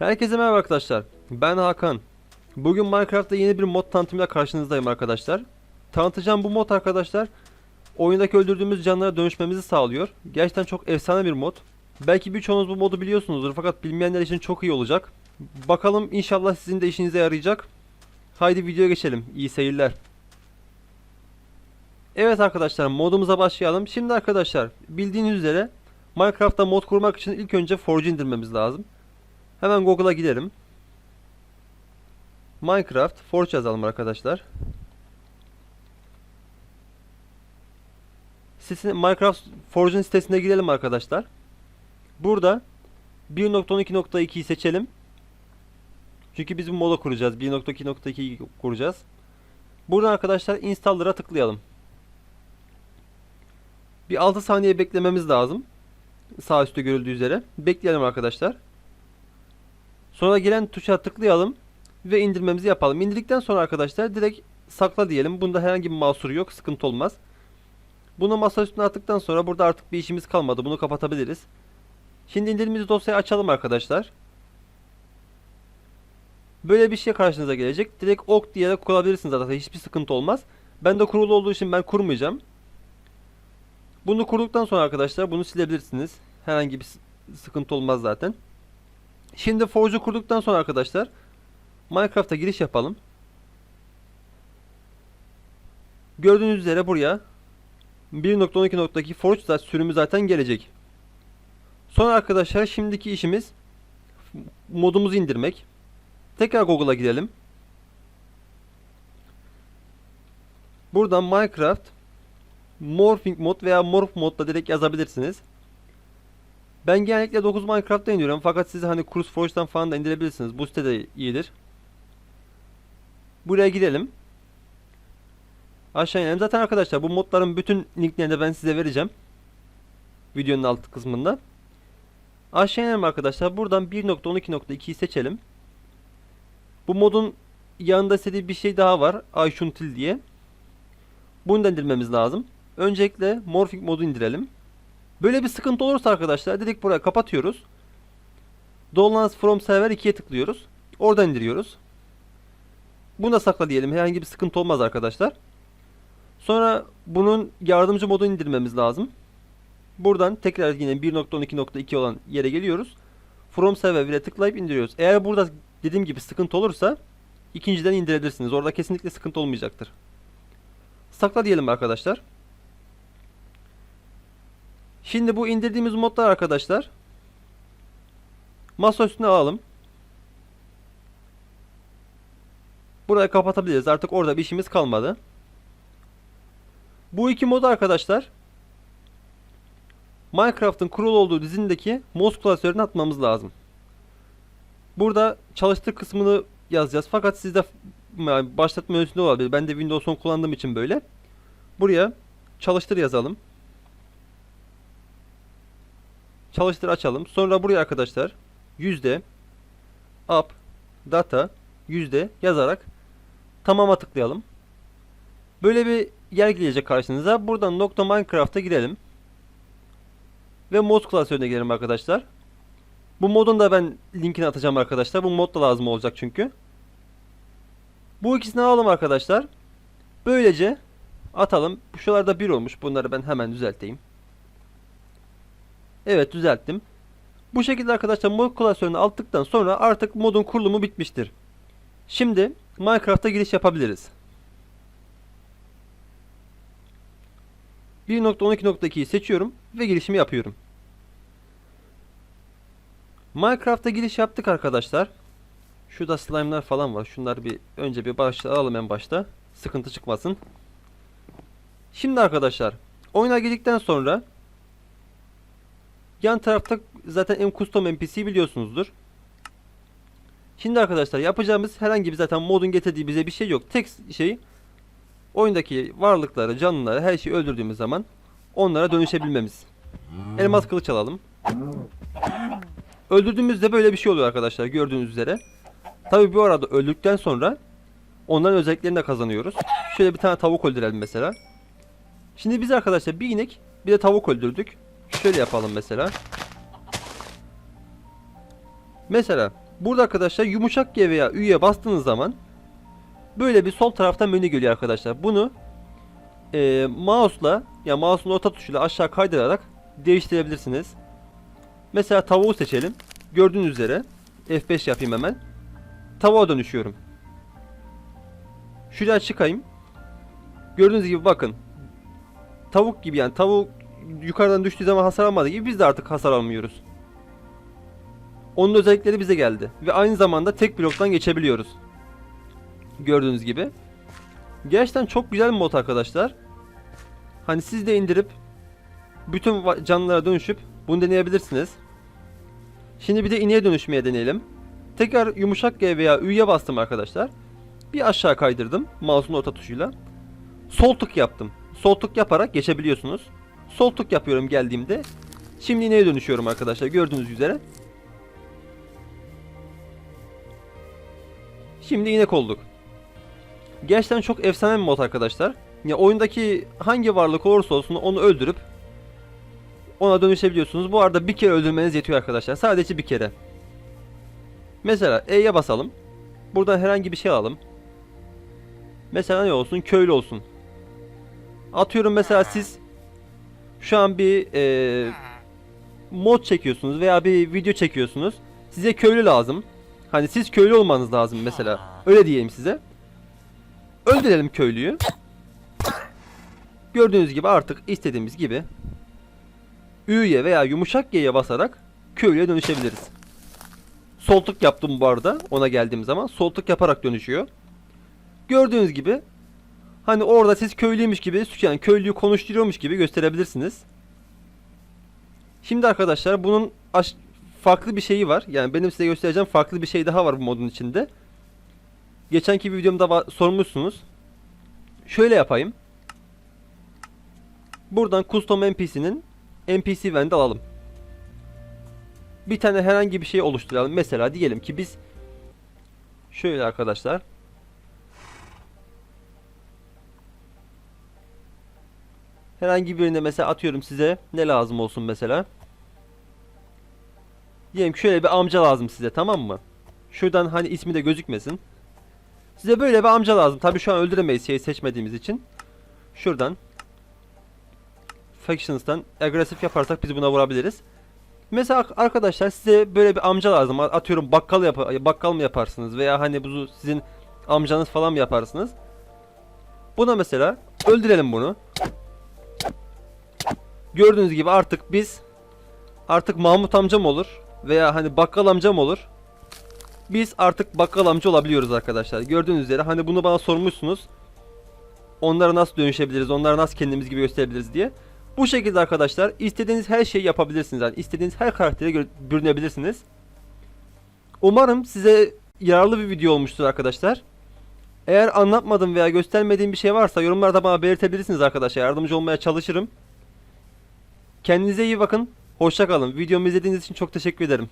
Herkese merhaba arkadaşlar. Ben Hakan. Bugün Minecraft'ta yeni bir mod tanıtımıyla karşınızdayım arkadaşlar. Tanıtacağım bu mod arkadaşlar oyundaki öldürdüğümüz canlara dönüşmemizi sağlıyor. Gerçekten çok efsane bir mod. Belki birçoğunuz bu modu biliyorsunuzdur fakat bilmeyenler için çok iyi olacak. Bakalım inşallah sizin de işinize yarayacak. Haydi videoya geçelim. İyi seyirler. Evet arkadaşlar modumuza başlayalım. Şimdi arkadaşlar bildiğiniz üzere Minecraft'ta mod kurmak için ilk önce Forge indirmemiz lazım. Hemen Google'a gidelim. Minecraft Forge yazalım arkadaşlar. Sitesine, Minecraft Forge'un sitesine girelim arkadaşlar. Burada 1.12.2'yi seçelim. Çünkü biz bu moda kuracağız. 1.2.2'yi kuracağız. Buradan arkadaşlar installer'a tıklayalım. Bir 6 saniye beklememiz lazım. Sağ üstte görüldüğü üzere. Bekleyelim arkadaşlar. Sonra gelen tuşa tıklayalım ve indirmemizi yapalım. İndirdikten sonra arkadaşlar direkt sakla diyelim. Bunda herhangi bir mahsuru yok. Sıkıntı olmaz. Bunu masa üstüne attıktan sonra burada artık bir işimiz kalmadı. Bunu kapatabiliriz. Şimdi indirdiğimiz dosyayı açalım arkadaşlar. Böyle bir şey karşınıza gelecek. Direkt ok diyerek kurabilirsiniz zaten. Hiçbir sıkıntı olmaz. Ben de kurulu olduğu için ben kurmayacağım. Bunu kurduktan sonra arkadaşlar bunu silebilirsiniz. Herhangi bir sıkıntı olmaz zaten. Şimdi Forge'u kurduktan sonra arkadaşlar Minecraft'a giriş yapalım. Gördüğünüz üzere buraya 1.12.2 Forge sürümü zaten gelecek. Sonra arkadaşlar şimdiki işimiz modumuzu indirmek. Tekrar Google'a gidelim. Buradan Minecraft Morphing mod veya Morph modla direkt yazabilirsiniz. Ben genellikle 9 Minecraft'ta indiriyorum fakat siz hani Cruise Forge'dan falan da indirebilirsiniz. Bu site de iyidir. Buraya gidelim. Aşağı inelim. Zaten arkadaşlar bu modların bütün linklerini de ben size vereceğim. Videonun alt kısmında. Aşağı inelim arkadaşlar. Buradan 1.12.2'yi seçelim. Bu modun yanında istediği bir şey daha var. Ayşuntil diye. Bunu da indirmemiz lazım. Öncelikle Morphing modu indirelim. Böyle bir sıkıntı olursa arkadaşlar direkt buraya kapatıyoruz. Downloads from server 2'ye tıklıyoruz. Oradan indiriyoruz. Bunu da sakla diyelim. Herhangi bir sıkıntı olmaz arkadaşlar. Sonra bunun yardımcı modunu indirmemiz lazım. Buradan tekrar yine 1.12.2 olan yere geliyoruz. From server 1'e tıklayıp indiriyoruz. Eğer burada dediğim gibi sıkıntı olursa ikinciden indirebilirsiniz. Orada kesinlikle sıkıntı olmayacaktır. Sakla diyelim arkadaşlar. Şimdi bu indirdiğimiz modlar arkadaşlar masa üstüne alalım. Burayı kapatabiliriz. Artık orada bir işimiz kalmadı. Bu iki mod arkadaşlar Minecraft'ın kurulu olduğu dizindeki mod klasörüne atmamız lazım. Burada çalıştır kısmını yazacağız. Fakat sizde başlatma menüsünde olabilir. Ben de Windows 10 kullandığım için böyle. Buraya çalıştır yazalım. Çalıştır açalım. Sonra buraya arkadaşlar yüzde up data yüzde yazarak tamama tıklayalım. Böyle bir yer gelecek karşınıza. Buradan nokta Minecraft'a girelim. Ve mod klasörüne girelim arkadaşlar. Bu modun da ben linkini atacağım arkadaşlar. Bu mod da lazım olacak çünkü. Bu ikisini alalım arkadaşlar. Böylece atalım. Şuralarda bir olmuş. Bunları ben hemen düzelteyim. Evet düzelttim. Bu şekilde arkadaşlar mod klasörünü aldıktan sonra artık modun kurulumu bitmiştir. Şimdi Minecraft'a giriş yapabiliriz. 1.12.2'yi seçiyorum ve girişimi yapıyorum. Minecraft'a giriş yaptık arkadaşlar. Şurada slime'lar falan var. Şunları bir önce bir başta alalım en başta. Sıkıntı çıkmasın. Şimdi arkadaşlar oyuna girdikten sonra yan tarafta zaten M custom NPC biliyorsunuzdur. Şimdi arkadaşlar yapacağımız herhangi bir zaten modun getirdiği bize bir şey yok. Tek şey oyundaki varlıkları, canlıları her şeyi öldürdüğümüz zaman onlara dönüşebilmemiz. Elmas kılıç alalım. Öldürdüğümüzde böyle bir şey oluyor arkadaşlar gördüğünüz üzere. Tabi bu arada öldükten sonra onların özelliklerini de kazanıyoruz. Şöyle bir tane tavuk öldürelim mesela. Şimdi biz arkadaşlar bir inek bir de tavuk öldürdük. Şöyle yapalım mesela. Mesela Burada arkadaşlar yumuşak G veya Ü'ye bastığınız zaman böyle bir sol tarafta menü geliyor arkadaşlar. Bunu e, mouse'la ya mouse'un orta tuşuyla aşağı kaydırarak değiştirebilirsiniz. Mesela tavuğu seçelim. Gördüğünüz üzere F5 yapayım hemen. Tavuğa dönüşüyorum. Şuraya çıkayım. Gördüğünüz gibi bakın. Tavuk gibi yani tavuk yukarıdan düştüğü zaman hasar almadığı gibi biz de artık hasar almıyoruz. Onun özellikleri bize geldi. Ve aynı zamanda tek bloktan geçebiliyoruz. Gördüğünüz gibi. Gerçekten çok güzel bir mod arkadaşlar. Hani siz de indirip bütün canlılara dönüşüp bunu deneyebilirsiniz. Şimdi bir de ineğe dönüşmeye deneyelim. Tekrar yumuşak G veya Ü'ye bastım arkadaşlar. Bir aşağı kaydırdım mouse'un orta tuşuyla. Sol tık yaptım. Sol tık yaparak geçebiliyorsunuz. Sol tık yapıyorum geldiğimde. Şimdi ineğe dönüşüyorum arkadaşlar gördüğünüz üzere. Şimdi inek olduk. Gerçekten çok efsane bir mod arkadaşlar. Ya oyundaki hangi varlık olursa olsun onu öldürüp ona dönüşebiliyorsunuz. Bu arada bir kere öldürmeniz yetiyor arkadaşlar. Sadece bir kere. Mesela E'ye basalım. Buradan herhangi bir şey alalım. Mesela ne olsun? Köylü olsun. Atıyorum mesela siz şu an bir e, mod çekiyorsunuz veya bir video çekiyorsunuz. Size köylü lazım. Hani siz köylü olmanız lazım mesela. Öyle diyeyim size. Öldürelim köylüyü. Gördüğünüz gibi artık istediğimiz gibi Ü'ye veya yumuşak G'ye basarak köylüye dönüşebiliriz. Sol tık yaptım bu arada ona geldiğim zaman. Sol tık yaparak dönüşüyor. Gördüğünüz gibi hani orada siz köylüymüş gibi yani köylüyü konuşturuyormuş gibi gösterebilirsiniz. Şimdi arkadaşlar bunun farklı bir şeyi var. Yani benim size göstereceğim farklı bir şey daha var bu modun içinde. Geçenki videomda sormuşsunuz. Şöyle yapayım. Buradan custom NPC'nin NPC event alalım. Bir tane herhangi bir şey oluşturalım. Mesela diyelim ki biz şöyle arkadaşlar Herhangi birine mesela atıyorum size ne lazım olsun mesela. Diyelim ki şöyle bir amca lazım size tamam mı? Şuradan hani ismi de gözükmesin. Size böyle bir amca lazım. Tabi şu an öldüremeyiz şeyi seçmediğimiz için. Şuradan. Factions'tan agresif yaparsak biz buna vurabiliriz. Mesela arkadaşlar size böyle bir amca lazım. Atıyorum bakkal yap bakkal mı yaparsınız veya hani bu sizin amcanız falan mı yaparsınız? Buna mesela öldürelim bunu. Gördüğünüz gibi artık biz artık Mahmut amcam olur veya hani bakkal amcam olur. Biz artık bakkal amca olabiliyoruz arkadaşlar. Gördüğünüz üzere hani bunu bana sormuşsunuz. Onlara nasıl dönüşebiliriz, onlara nasıl kendimiz gibi gösterebiliriz diye. Bu şekilde arkadaşlar istediğiniz her şeyi yapabilirsiniz. Yani istediğiniz her karaktere bürünebilirsiniz. Umarım size yararlı bir video olmuştur arkadaşlar. Eğer anlatmadığım veya göstermediğim bir şey varsa yorumlarda bana belirtebilirsiniz arkadaşlar. Yardımcı olmaya çalışırım. Kendinize iyi bakın. Hoşça kalın. Videomu izlediğiniz için çok teşekkür ederim.